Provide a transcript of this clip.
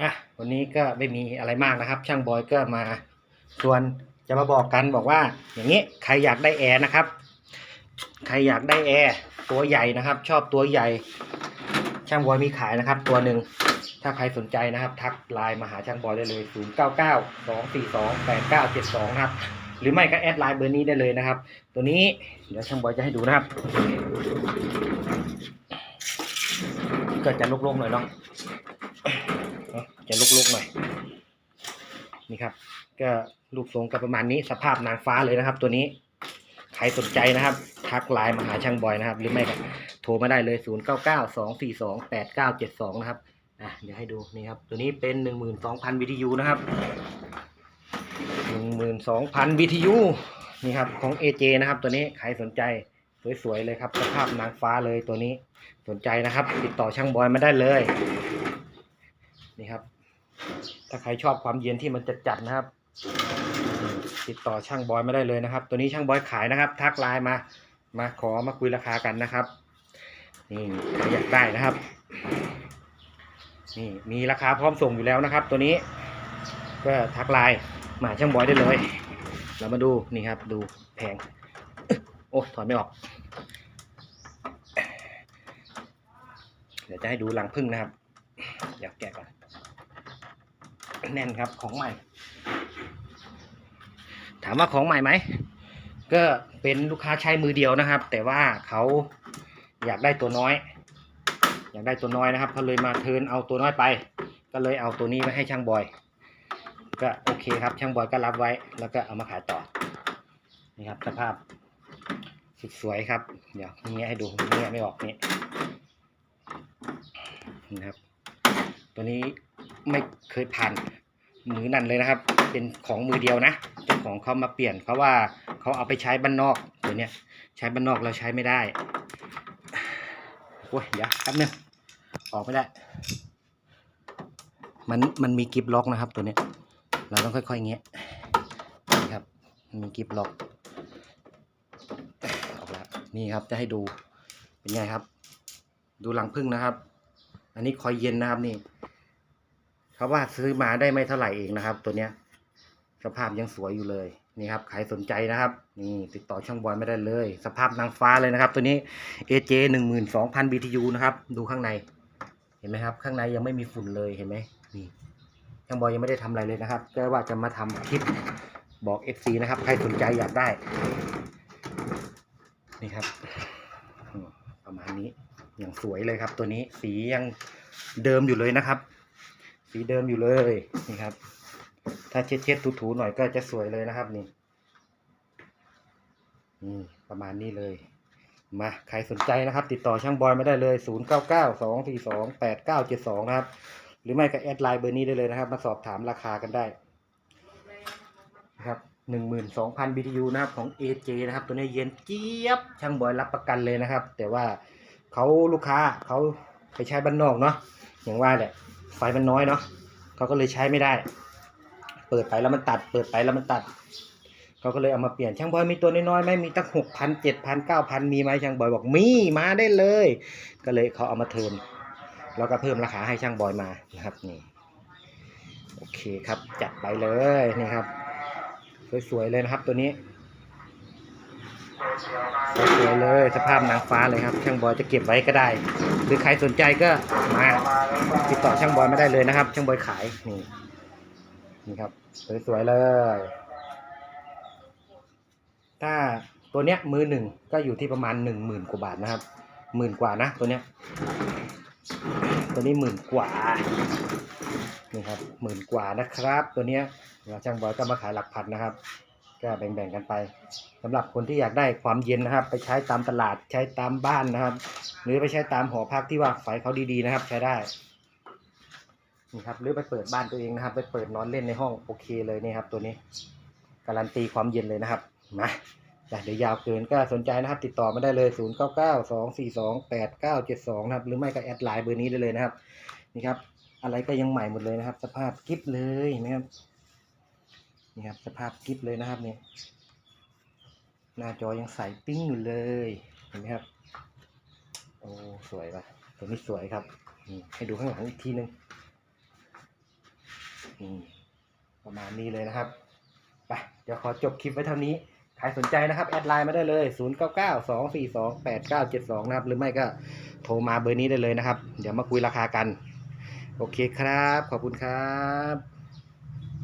อะวันนี้ก็ไม่มีอะไรมากนะครับ ช่างบอยก็มาส่วนจะมาบอกกันบอกว่า อย่างนี้ใครอยากได้แอร์นะครับ ใครอยากได้แอร์ตัวใหญ่นะครับ ชอบตัวใหญ่ ช่างบอยมีขายนะครับ ตัวหนึ่งถ้าใครสนใจนะครับ ทักไลน์มาหาช่างบอยได้เลย 0 9 9 2 4 2 8 9 7 2นะครับหรือไม่ก็แอดไลน์เบอร์นี้ได้เลยนะครับ ตัวนี้เดี๋ยวช่างบอยจะให้ดูนะครับ ก็จะลุกๆหน่อยเนาะเนอะ จะลุกๆหน่อยนี่ครับ ก็รูปทรงก็ประมาณนี้สภาพนางฟ้าเลยนะครับ ตัวนี้ใครสนใจนะครับ ทักไลน์มาหาช่างบอยนะครับ หรือไม่ก็โทรมาได้เลย 0 9 9 2 4 2 8 9 7 2 นะครับอะเดี๋ยวให้ดูนี่ครับ ตัวนี้เป็น 12,000 BTU นะครับ 12,000 BTU นี่ครับของ AJ นะครับ ตัวนี้ใครสนใจสวยๆเลยครับ สภาพนางฟ้าเลยตัวนี้สนใจนะครับ ติดต่อช่างบอยมาได้เลย ครับ ถ้าใครชอบความเย็นที่มันจัดๆนะครับ ติดต่อช่างบอยมาได้เลยนะครับ ตัวนี้ช่างบอยขายนะครับ ทักไลน์มา มาขอมาคุยราคากันนะครับ นี่ใครอยากได้นะครับ นี่มีราคาพร้อมส่งอยู่แล้วนะครับ ตัวนี้ ก็ทักไลน์มาช่างบอยได้เลย เรามาดูนี่ครับ ดูแพงโอ้ถอนไม่ออก เดี๋ยวจะให้ดูรังพึ่งนะครับอยากแกะก่อน แน่นครับของใหม่ ถามว่าของใหม่ไหมก็เป็นลูกค้าใช้มือเดียวนะครับ แต่ว่าเขาอยากได้ตัวน้อย อยากได้ตัวน้อยนะครับเขาเลยมาเทินเอาตัวน้อยไป ก็เลยเอาตัวนี้มาให้ช่างบอย ก็โอเคครับช่างบอยก็รับไว้ แล้วก็เอามาขายต่อนี่ครับสภาพสุดสวยครับ เดี๋ยวเงี้ยให้ดูเงี้ยไม่ออกนี่นะครับ ตัวนี้ ไม่เคยผ่านมือนั่นเลยนะครับ เป็นของมือเดียวนะเจ้าของเขามาเปลี่ยนเขาว่าเขาเอาไปใช้บ้านนอกตัวเนี้ยใช้บ้านนอกเราใช้ไม่ได้โอ้ยเดี๋ยวแป๊บนึงออกไม่ได้ มันมันมีกิฟล็อกนะครับ ตัวเนี้ยเราต้องค่อยๆเงี้ยนี่ครับมีกิฟล็อกออกแล้วนี่ครับจะให้ดูเป็นไงครับ ดูหลังพึ่งนะครับ อันนี้คอยเย็นนะครับนี่ เขาว่าซื้อมาได้ไม่เท่าไหร่เองนะครับ ตัวเนี้ยสภาพยังสวยอยู่เลยนี่ครับใครสนใจนะครับ นี่ติดต่อช่างบอยไม่ได้เลย สภาพนางฟ้าเลยนะครับ ตัวนี้ AJ หนึ่งหมื่นสองพัน BTU นะครับ ดูข้างใน เห็นไหมครับ ข้างในยังไม่มีฝุ่นเลยเห็นไหมนี่ช่างบอยยังไม่ได้ทำอะไรเลยนะครับก็ว่าจะมาทำคลิปบอก FC นะครับ ใครสนใจอยากได้ นี่ครับ ประมาณนี้อย่างสวยเลยครับ ตัวนี้สียังเดิมอยู่เลยนะครับ สีเดิมอยู่เลยนี่ครับ ถ้าเช็ดเช็ดถูถูๆหน่อยก็จะสวยเลยนะครับนี่นี่ประมาณนี้เลย มาใครสนใจนะครับ ติดต่อช่างบอยมาได้เลย 0 9 9 2 4 2 8 9 7 2 นะครับ หรือไม่ก็แอดไลน์เบอร์นี้ได้เลยนะครับ มาสอบถามราคากันได้นะครับ12,000 BTU นะครับของ AJ นะครับ ตัวนี้เย็นเจี๊ยบช่างบอยรับประกันเลยนะครับ แต่ว่าเขาลูกค้าเขาไปใช้บ้านนอกเนาะอย่างว่าแหละ ไฟมันน้อยเนาะเขาก็เลยใช้ไม่ได้ เปิดไปแล้วมันตัด เปิดไปแล้วมันตัดเขาก็เลยเอามาเปลี่ยนช่างบอยมีตัวน้อยๆไหมมีตั้งหกพันเจ็ดพันเก้าพันมีไหมช่างบอยบอกมีมาได้เลย ก็เลยเขาเอามาเทินแล้วก็เพิ่มราคาให้ช่างบอยมานะครับนี่โอเคครับจัดไปเลยนี่ครับ สวยๆเลยนะครับตัวนี้สวยเลยสภาพนางฟ้าเลยครับ ช่างบอยจะเก็บไว้ก็ได้ หรือใครสนใจก็มา ติดต่อช่างบอยมาได้เลยนะครับ ช่างบอยขายนี่นี่ครับ สวยๆเลย ถ้าตัวเนี้ยมือหนึ่งก็อยู่ที่ประมาณหนึ่งหมื่นกว่าบาทนะครับหมื่นกว่านะตัวเนี้ย ตัวนี้หมื่นกว่านี่ครับหมื่นกว่านะครับ ตัวเนี้ยเราช่างบอยก็มาขายหลักพันนะครับ ก็แบ่งๆกันไปสำหรับคนที่อยากได้ความเย็นนะครับ ไปใช้ตามตลาดใช้ตามบ้านนะครับ หรือไปใช้ตามหอพักที่ว่าไฟเขาดีๆนะครับ ใช้ได้ นี่ครับหรือไปเปิดบ้านตัวเองนะครับ ไปเปิดนอนเล่นในห้องโอเคเลยนี่ครับตัวนี้ การันตีความเย็นเลยนะครับมาเดี๋ยวยาวเกินก็สนใจนะครับ ติดต่อมาได้เลย 0 9 9 2 4 2 8 9 7 2 นะครับ หรือไม่ก็แอดไลน์เบอร์นี้ได้เลยนะครับนี่ครับ อะไรก็ยังใหม่หมดเลยนะครับ สภาพกิฟเลยนะครับนี่ครับสภาพกิฟเลยนะครับเนี่ยหน้าจอยังใสปิ้งอยู่เลยเห็นไหมครับโอ้สวยป่ะตัวนี้สวยครับให้ดูข้างหลังอีกทีนึง นี่ประมาณนี้เลยนะครับไปเดี๋ยวขอจบคลิปไว้เท่านี้ใครสนใจนะครับแอดไลน์มาได้เลย 0 9 9 2 4 2 8 9 7 2 นะครับ หรือไม่ก็โทรมาเบอร์นี้ได้เลยนะครับ เดี๋ยวมาคุยราคากัน โอเคครับ ขอบคุณครับ